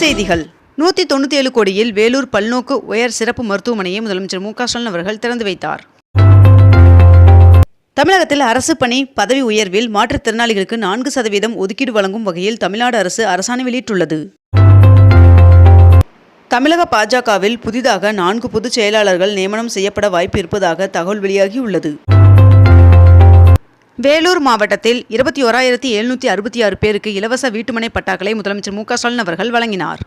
செய்திகள். நூற்றி தொண்ணூற்றி ஏழு கோடியில் வேலூர் பல்நோக்கு உயர் சிறப்பு மருத்துவமனையை முதலமைச்சர் மு க ஸ்டாலின் அவர்கள் திறந்து வைத்தார். தமிழகத்தில் அரசு பணி பதவி உயர்வில் மாற்றுத்திறனாளிகளுக்கு நான்கு சதவீதம் ஒதுக்கீடு வழங்கும் வகையில் தமிழ்நாடு அரசு அரசாணை வெளியிட்டுள்ளது. தமிழக பாஜகவில் புதிதாக நான்கு பொதுச் செயலாளர்கள் நியமனம் செய்யப்பட வாய்ப்பு இருப்பதாக தகவல் வெளியாகியுள்ளது. வேலூர் மாவட்டத்தில் இருபத்தி ஓராயிரத்தி எழுநூற்றி அறுபத்தி ஆறு பேருக்கு இலவச வீட்டுமனை பட்டாக்களை முதலமைச்சர் மு க ஸ்டாலின் அவர்கள் வழங்கினார்.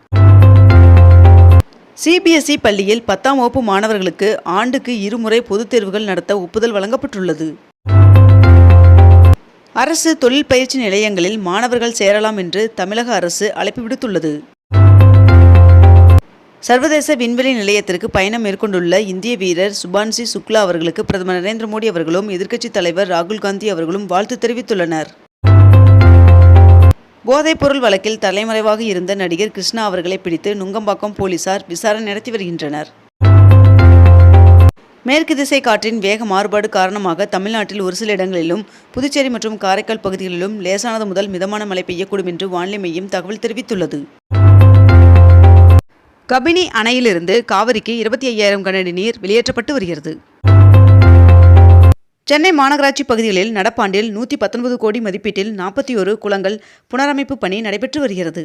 சிபிஎஸ்இ பள்ளியில் பத்தாம் வகுப்பு மாணவர்களுக்கு ஆண்டுக்கு இருமுறை பொதுத் தேர்வுகள் நடத்த ஒப்புதல் வழங்கப்பட்டுள்ளது. அரசு தொழில் பயிற்சி நிலையங்களில் மாணவர்கள் சேரலாம் என்று தமிழக அரசு அழைப்பு விடுத்துள்ளது. சர்வதேச விண்வெளி நிலையத்திற்கு பயணம் மேற்கொண்டுள்ள இந்திய வீரர் சுபான்சி சுக்லா அவர்களுக்கு பிரதமர் நரேந்திர மோடி அவர்களும் எதிர்க்கட்சித் தலைவர் ராகுல் காந்தி அவர்களும் வாழ்த்து தெரிவித்துள்ளனர். போதைப்பொருள் வழக்கில் தலைமறைவாக இருந்த நடிகர் கிருஷ்ணா அவர்களை பிடித்து நுங்கம்பாக்கம் போலீசார் விசாரணை நடத்தி வருகின்றனர். மேற்கு திசை காற்றின் வேக மாறுபாடு காரணமாக தமிழ்நாட்டில் ஒரு சில இடங்களிலும் புதுச்சேரி மற்றும் காரைக்கால் பகுதிகளிலும் லேசானது முதல் மிதமான மழை பெய்யக்கூடும் என்று வானிலை மையம் தகவல் தெரிவித்துள்ளது. கபினி அணையிலிருந்து காவிரிக்கு இருபத்தி ஐயாயிரம் கனஅடி நீர் வெளியேற்றப்பட்டு வருகிறது. சென்னை மாநகராட்சி பகுதிகளில் நடப்பாண்டில் நூற்றி பத்தொன்பது கோடி மதிப்பீட்டில் நாற்பத்தி ஒரு குளங்கள் புனரமைப்பு பணி நடைபெற்று வருகிறது.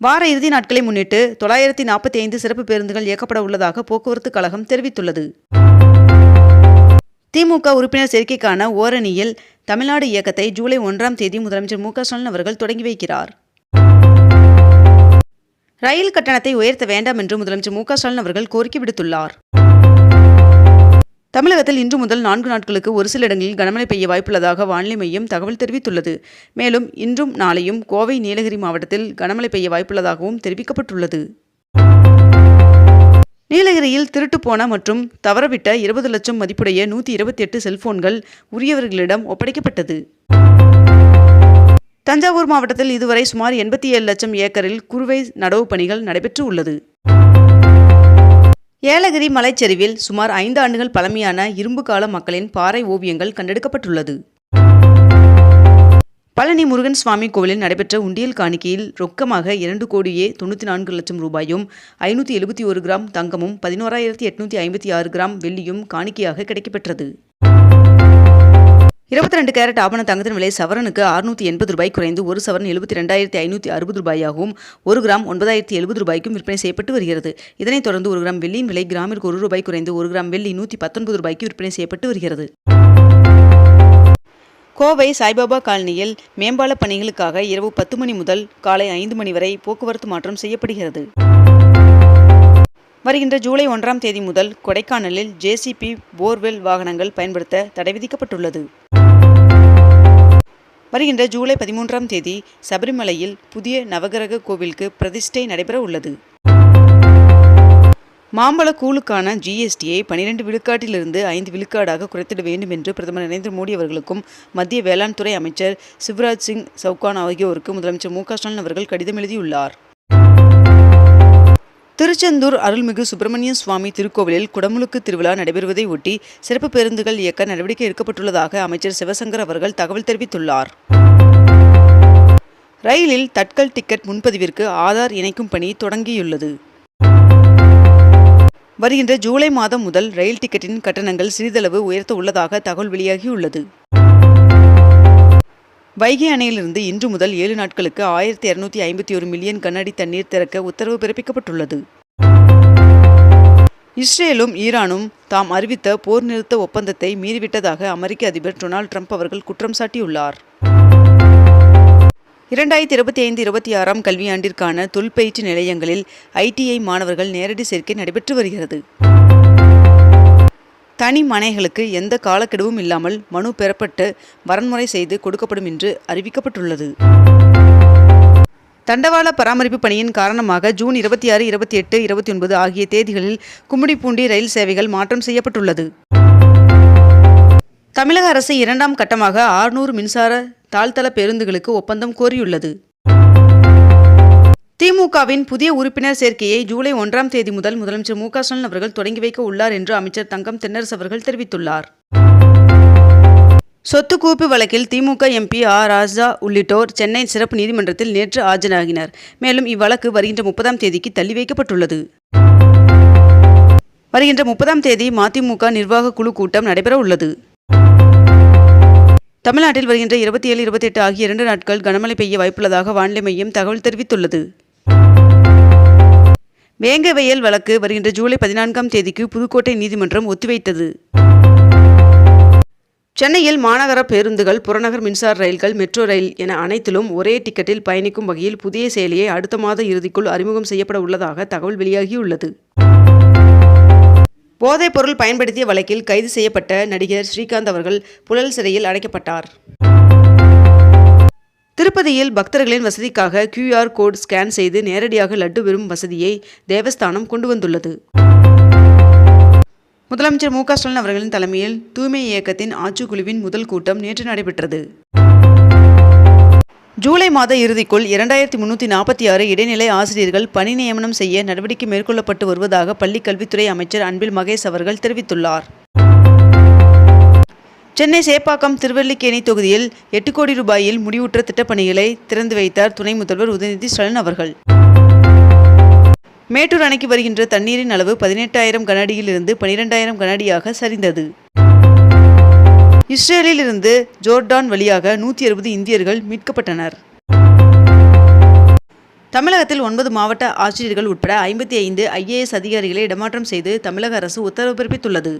வார இறுதி நாட்களை முன்னிட்டு தொள்ளாயிரத்தி நாற்பத்தி ஐந்து சிறப்பு பேருந்துகள் இயக்கப்பட உள்ளதாக போக்குவரத்து கழகம் தெரிவித்துள்ளது. திமுக உறுப்பினர் சேர்க்கைக்கான ஓரணியில் தமிழ்நாடு இயக்கத்தை ஜூலை ஒன்றாம் தேதி முதலமைச்சர் மு க ஸ்டாலின் அவர்கள் தொடங்கி வைக்கிறார். ரயில் கட்டணத்தை உயர்த்த வேண்டாம் என்று முதலமைச்சர் மு க ஸ்டாலின் அவர்கள் கோரிக்கை விடுத்துள்ளார். தமிழகத்தில் இன்று முதல் நான்கு நாட்களுக்கு ஒரு சில இடங்களில் கனமழை பெய்ய வாய்ப்புள்ளதாக வானிலை மையம் தகவல் தெரிவித்துள்ளது. மேலும் இன்றும் நாளையும் கோவை நீலகிரி மாவட்டத்தில் கனமழை பெய்ய வாய்ப்புள்ளதாகவும் தெரிவிக்கப்பட்டுள்ளது. நீலகிரியில் திருட்டு போன மற்றும் தவறவிட்ட இருபது லட்சம் மதிப்புடைய நூற்றி இருபத்தி எட்டு செல்போன்கள் உரியவர்களிடம் ஒப்படைக்கப்பட்டது. தஞ்சாவூர் மாவட்டத்தில் இதுவரை சுமார் எண்பத்தி ஏழு லட்சம் ஏக்கரில் குறுவை நடவு பணிகள் நடைபெற்று உள்ளது. ஏலகிரி மலைச்சரிவில் சுமார் ஐந்து ஆண்டுகள் பழமையான இரும்பு கால மக்களின் பாறை ஓவியங்கள் கண்டெடுக்கப்பட்டுள்ளது. பழனி முருகன் சுவாமி கோவிலில் நடைபெற்ற உண்டியல் காணிக்கையில் ரொக்கமாக இரண்டு கோடியே தொண்ணூற்றி நான்கு லட்சம் ரூபாயும் ஐநூற்றி எழுபத்தி ஒரு கிராம் தங்கமும் பதினோராயிரத்தி எட்நூற்றி ஐம்பத்தி ஆறு கிராம் வெள்ளியும் காணிக்கையாக கிடைக்கப்பெற்றது. இருபத்தி ரெண்டு கேரட் ஆபண தங்கத்தின் விலை சவரனுக்கு அறுநூற்றி எண்பது ரூபாய் குறைந்து ஒரு சவரன் எழுபத்தி ரெண்டாயிரத்தி ஐநூற்றி அறுபது ரூபாயாகவும் ஒரு கிராம் ஒன்பதாயிரத்தி எழுபது ரூபாய்க்கும் விற்பனை செய்யப்பட்டு வருகிறது. இதனைத் தொடர்ந்து ஒரு கிராம் வெள்ளியின் விலை கிராமிற்கு ஒரு ரூபாய் குறைந்து ஒரு கிராம் வெள்ளி நூற்றி பத்தொன்பது ரூபாய்க்கு விற்பனை செய்யப்பட்டு வருகிறது. கோவை சாய்பாபா காலனியில் மேம்பால பணிகளுக்காக இரவு பத்து மணி முதல் காலை ஐந்து மணி வரை போக்குவரத்து மாற்றம் செய்யப்படுகிறது. வருகின்ற ஜூலை ஒன்றாம் தேதி முதல் கொடைக்கானலில் ஜேசிபி போர்வெல் வாகனங்கள் பயன்படுத்த தடை விதிக்கப்பட்டுள்ளது. வருகின்ற ஜூலை பதிமூன்றாம் தேதி சபரிமலையில் புதிய நவகிரக கோவிலுக்கு பிரதிஷ்டை நடைபெற உள்ளது. மாம்பழ கூழுக்கான ஜிஎஸ்டியை பனிரெண்டு விழுக்காட்டிலிருந்து ஐந்து விழுக்காடாக குறைத்திட வேண்டும் என்று பிரதமர் நரேந்திர மோடி அவர்களுக்கும் மத்திய வேளாண் துறை அமைச்சர் சிவராஜ் சிங் சவுகான் ஆகியோருக்கு முதலமைச்சர் மு க ஸ்டாலின் அவர்கள் கடிதம் எழுதியுள்ளார். திருச்செந்தூர் அருள்மிகு சுப்பிரமணிய சுவாமி திருக்கோவிலில் குடமுழுக்கு திருவிழா நடைபெறுவதை ஒட்டி சிறப்பு பேருந்துகள் இயக்க நடவடிக்கை எடுக்கப்பட்டுள்ளதாக அமைச்சர் சிவசங்கர் அவர்கள் தகவல் தெரிவித்துள்ளார். ரயிலில் தட்கல் டிக்கெட் முன்பதிவிற்கு ஆதார் இணைக்கும் பணி தொடங்கியுள்ளது. வருகின்ற ஜூலை மாதம் முதல் ரயில் டிக்கெட்டின் கட்டணங்கள் சிறிதளவு உயர்த்த உள்ளதாக தகவல் வெளியாகியுள்ளது. வைகை அணையிலிருந்து இன்று முதல் ஏழு நாட்களுக்கு ஆயிரத்தி இருநூத்தி ஐம்பத்தி ஒரு மில்லியன் கண்ணாடி தண்ணீர் திறக்க உத்தரவு பிறப்பிக்கப்பட்டுள்ளது. இஸ்ரேலும் ஈரானும் தாம் அறிவித்த போர் நிறுத்த ஒப்பந்தத்தை மீறிவிட்டதாக அமெரிக்க அதிபர் டொனால்ட் ட்ரம்ப் அவர்கள் குற்றம் சாட்டியுள்ளார். இரண்டாயிரத்தி இருபத்தி ஐந்து இருபத்தி ஆறாம் கல்வியாண்டிற்கான தொல்பயிற்சி நிலையங்களில் ஐடிஐ மாணவர்கள் நேரடி சேர்க்கை நடைபெற்று வருகிறது. தனி மனைகளுக்கு எந்த காலக்கெடுவும் இல்லாமல் மனு பெறப்பட்டு வரன்முறை செய்து கொடுக்கப்படும் என்று அறிவிக்கப்பட்டுள்ளது. தண்டவாள பராமரிப்பு பணியின் காரணமாக ஜூன் இருபத்தி ஆறு இருபத்தி எட்டு இருபத்தி ஒன்பது ஆகிய தேதிகளில் கும்மிடிப்பூண்டி ரயில் சேவைகள் மாற்றம் செய்யப்பட்டுள்ளது. தமிழக அரசு இரண்டாம் கட்டமாக ஆறுநூறு மின்சார தாழ்த்தள பேருந்துகளுக்கு ஒப்பந்தம் கோரியுள்ளது. திமுகவின் புதிய உறுப்பினர் சேர்க்கையை ஜூலை ஒன்றாம் தேதி முதல் முதலமைச்சர் மு ஸ்டாலின் அவர்கள் தொடங்கி வைக்க உள்ளார் என்று அமைச்சர் தங்கம் தென்னரசு அவர்கள் தெரிவித்துள்ளார். சொத்து குவிப்பு வழக்கில் திமுக எம்பி ஆர் ராஜா உள்ளிட்டோர் சென்னை சிறப்பு நீதிமன்றத்தில் நேற்று ஆஜராகினர். மேலும் இவ்வழக்கு வருகின்ற முப்பதாம் தேதிக்கு தள்ளி வைக்கப்பட்டுள்ளது. வருகின்ற முப்பதாம் தேதி மதிமுக நிர்வாக குழு கூட்டம் நடைபெற உள்ளது. தமிழ்நாட்டில் வருகின்ற இருபத்தி ஏழு இருபத்தெட்டு ஆகிய இரண்டு நாட்கள் கனமழை பெய்ய வாய்ப்புள்ளதாக வானிலை மையம் தகவல் தெரிவித்துள்ளது. வேங்க வயல் வழக்கு வருகின்ற ஜூலை பதினான்காம் தேதிக்கு புதுக்கோட்டை நீதிமன்றம் ஒத்திவைத்தது. சென்னையில் மாநகர பேருந்துகள் புறநகர் மின்சார ரயில்கள் மெட்ரோ ரயில் என அனைத்திலும் ஒரே டிக்கெட்டில் பயணிக்கும் வகையில் புதிய செயலியை அடுத்த மாத இறுதிக்குள் அறிமுகம் செய்யப்பட உள்ளதாக தகவல் வெளியாகியுள்ளது. போதைப் பொருள் பயன்படுத்திய வழக்கில் கைது செய்யப்பட்ட நடிகர் ஸ்ரீகாந்த் அவர்கள் புழல் சிறையில் அடைக்கப்பட்டார். திருப்பதியில் பக்தர்களின் வசதிக்காக கியூஆர் கோட் ஸ்கேன் செய்து நேரடியாக லட்டு பெறும் வசதியை தேவஸ்தானம் கொண்டு வந்துள்ளது. முதலமைச்சர் மு க ஸ்டாலின் அவர்களின் தலைமையில் தூய்மை இயக்கத்தின் ஆட்சிக்குழுவின் முதல் கூட்டம் நேற்று நடைபெற்றது. ஜூலை மாத இறுதிக்குள் இரண்டாயிரத்தி முன்னூற்றி நாற்பத்தி ஆறு இடைநிலை ஆசிரியர்கள் பணி நியமனம் செய்ய நடவடிக்கை மேற்கொள்ளப்பட்டு வருவதாக பள்ளிக் கல்வித்துறை அமைச்சர் அன்பில் மகேஷ் அவர்கள் தெரிவித்துள்ளார். சென்னை சேப்பாக்கம் திருவல்லிக்கேணி தொகுதியில் எட்டு கோடி ரூபாயில் முடிவுற்ற திட்டப்பணிகளை திறந்து வைத்தார் துணை முதல்வர் உதயநிதி ஸ்டாலின் அவர்கள். மேட்டூர் அணைக்கு வருகின்ற தண்ணீரின் அளவு பதினெட்டாயிரம் கனஅடியிலிருந்து பனிரெண்டாயிரம் கனஅடியாக சரிந்தது. இஸ்ரேலில் இருந்து ஜோர்டான் வழியாக நூற்றி அறுபது இந்தியர்கள் மீட்கப்பட்டனர். தமிழகத்தில் ஒன்பது மாவட்ட ஆட்சியர்கள் உட்பட ஐம்பத்தி ஐந்து ஐஏஎஸ் அதிகாரிகளை இடமாற்றம் செய்து தமிழக அரசு உத்தரவு பிறப்பித்துள்ளது.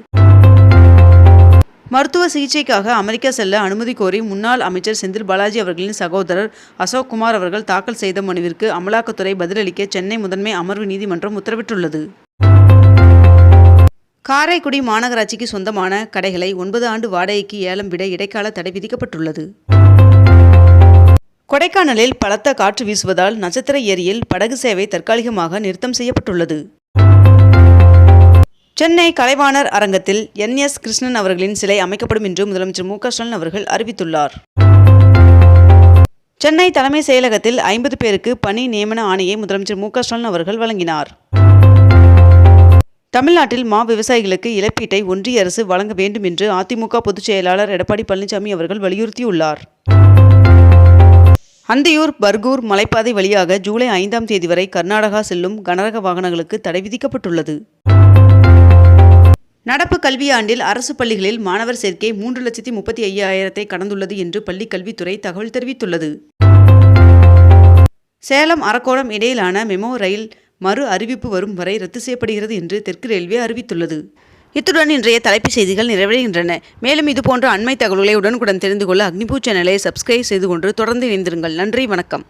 மருத்துவ சிகிச்சைக்காக அமெரிக்கா செல்ல அனுமதி கோரி முன்னாள் அமைச்சர் செந்தில் பாலாஜி அவர்களின் சகோதரர் அசோக் குமார் அவர்கள் தாக்கல் செய்த மனுவிற்கு அமலாக்கத்துறை பதிலளிக்க சென்னை முதன்மை அமர்வு நீதிமன்றம் உத்தரவிட்டுள்ளது. காரைக்குடி மாநகராட்சிக்கு சொந்தமான கடைகளை ஒன்பது ஆண்டு வாடகைக்கு ஏலம் விட இடைக்கால தடை விதிக்கப்பட்டுள்ளது. கொடைக்கானலில் பலத்த காற்று வீசுவதால் நட்சத்திர ஏரியில் படகு சேவை தற்காலிகமாக நிறுத்தம் செய்யப்பட்டுள்ளது. சென்னை கலைவாணர் அரங்கத்தில் என். எஸ். கிருஷ்ணன் அவர்களின் சிலை அமைக்கப்படும் என்று முதலமைச்சர் மு. ஸ்டாலின் அவர்கள் அறிவித்துள்ளார். சென்னை தலைமை செயலகத்தில் ஐம்பது பேருக்கு பணி நியமன ஆணையை முதலமைச்சர் மு. ஸ்டாலின் அவர்கள் வழங்கினார். தமிழ்நாட்டில் மா விவசாயிகளுக்கு இழப்பீட்டை ஒன்றிய அரசு வழங்க வேண்டும் என்று அதிமுக பொதுச் செயலாளர் எடப்பாடி பழனிசாமி அவர்கள் வலியுறுத்தியுள்ளார். அந்தியூர் பர்கூர் மலைப்பாதை வழியாக ஜூலை ஐந்தாம் தேதி வரை கர்நாடகா செல்லும் கனரக வாகனங்களுக்கு தடை விதிக்கப்பட்டுள்ளது. நடப்பு கல்வியாண்டில் அரசு பள்ளிகளில் மாணவர் சேர்க்கை மூன்று லட்சத்தி முப்பத்தி ஐயாயிரத்தை கடந்துள்ளது என்று பள்ளிக் கல்வித்துறை தகவல் தெரிவித்துள்ளது. சேலம் அரக்கோணம் இடையிலான மெமோ ரயில் மறு அறிவிப்பு வரும் வரை ரத்து செய்யப்படுகிறது என்று தெற்கு ரயில்வே அறிவித்துள்ளது. இத்துடன் இன்றைய தலைப்புச் செய்திகள் நிறைவடைகின்றன. மேலும் இதுபோன்ற அண்மை தகவல்களை உடனுக்குடன் தெரிந்து கொள்ள அக்னிபூ சேனலை சப்ஸ்கிரைப் செய்து கொண்டு தொடர்ந்து இணைந்திருங்கள். நன்றி வணக்கம்.